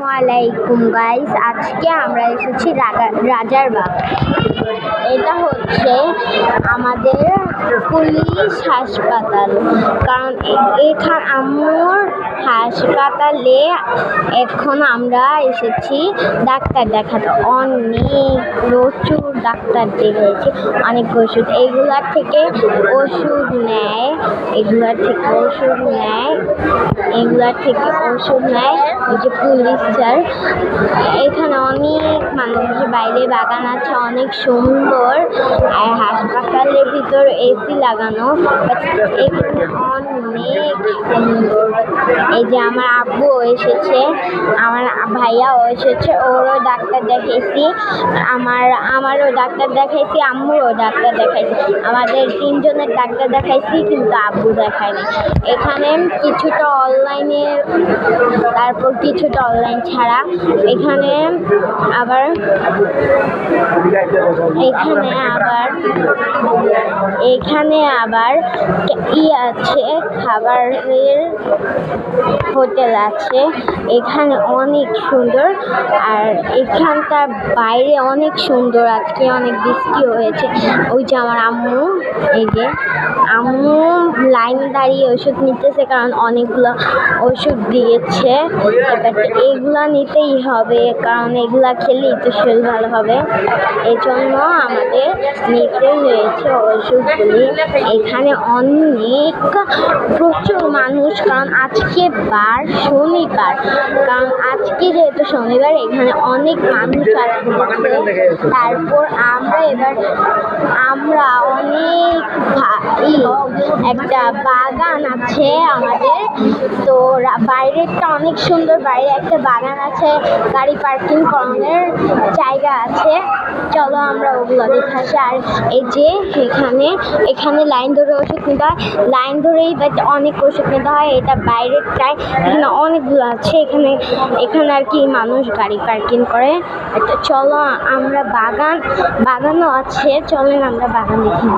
আসসালামাইকুম গাইস আজকে আমরা এসেছি রাজার বাগ। এটা হচ্ছে আমাদের পুলিশ হাসপাতাল। কারণ এখানে আমার হাসপাতালে এখন আমরা এসেছি ডাক্তার দেখাতে। অনেক প্রচুর ডাক্তার দেখেছি, অনেক ওষুধ। এগুলার থেকে ওষুধ নেয়, এগুলার থেকে ওষুধ নেয়। এগুলার থেকে ওষুধ নেয় ওই যে পুলিশ স্যার। এখানে অনেক মানুষের বাইরে বাগান আছে, অনেক সুন্দর। আর হাসপাতালের ভিতর এসি লাগানো। এখানে অনেক সুন্দর এই যে আমার আব্বু এসেছে, আমার ভাইয়াও এসেছে, ওরও ডাক্তার দেখাইছি, আমার, আমারও ডাক্তার দেখাইছি, আম্মুরও ডাক্তার দেখাইছি, আমাদের তিনজনের ডাক্তার দেখাইছি, কিন্তু আব্বু দেখায়নি। এখানে কিছুটা অনলাইনে তারপর কিছুটা অনলাইন ছাড়া, এখানে আবার এখানে আবার এখানে আবার ই আছে খাবারের হোটেল আছে। এখানে অনেক সুন্দর। আর এখানকার বাইরে অনেক সুন্দর। আজকে অনেক বৃষ্টি হয়েছে। ওই যে আমার আম্মু, এই যে আম্মু লাইন দাঁড়িয়ে ওষুধ নিতেছে কারণ অনেকগুলো ওষুধ দিয়েছে। এবার এগুলা নিতেই হবে, কারণ এগুলা খেলেই তো শরীর ভালো হবে। এই জন্য আমাদের নিতে হয়েছে ওষুধগুলি। এখানে অনেক প্রচুর মানুষ, কারণ আজকে বার শনিবার। কারণ আজকে যেহেতু শনিবার, এখানে অনেক মানুষ আছে। তারপর আমরা এবার, আমরা অনেক একটা বাগান আছে আমাদের। তো বাইরেরটা অনেক সুন্দর, বাইরে একটা বাগান আছে, গাড়ি পার্কিং করানোর জায়গা আছে। চলো আমরা ওগুলো দেখে আর এই যে এখানে এখানে লাইন ধরে ওষুধ নিতে লাইন ধরেই বাট অনেক ওষুধ নিতে হয়, এটা বাইরেরটায় এখানে অনেকগুলো আছে, এখানে এখানে আর কি মানুষ গাড়ি পার্কিং করে। চলো আমরা বাগান, বাগানও আছে, চলেন আমরা বাগান দেখি।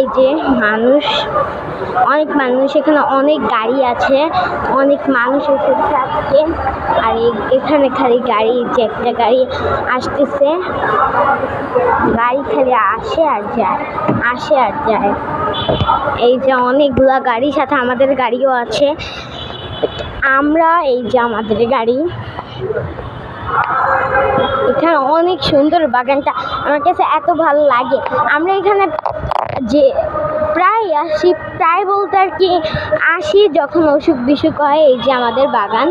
এই যে মানুষ, অনেক মানুষ, এখানে অনেক গাড়ি আছে, অনেক মানুষ এসেছে আজকে আর এখানে খালি গাড়ি, যে একটা গাড়ি আসতেছে। গাড়ি খালি আসে আর যায়, আসে আর যায়। এই যে অনেকগুলা গাড়ি সাথে আমাদের গাড়িও আছে। আমরা এই যে আমাদের গাড়ি। এখানে অনেক সুন্দর বাগানটা। আমার কাছে এত ভালো লাগে। আমরা এখানে যে প্রায় আসি প্রায় বলতে আর কি আসি যখন অসুখ বিসুখ হয়, এই যে আমাদের বাগান,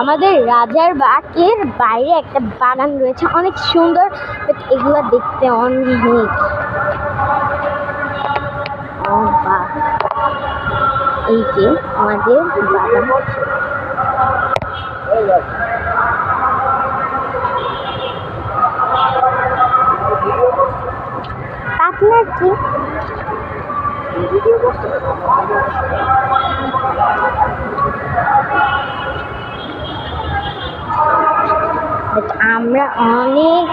আমাদের রাজার বাগের বাইরে একটা বাগান রয়েছে। অনেক সুন্দর বাট এগুলো দেখতে অনেক এই যে আমাদের বাগান। আপনার কি? আমরা অনেক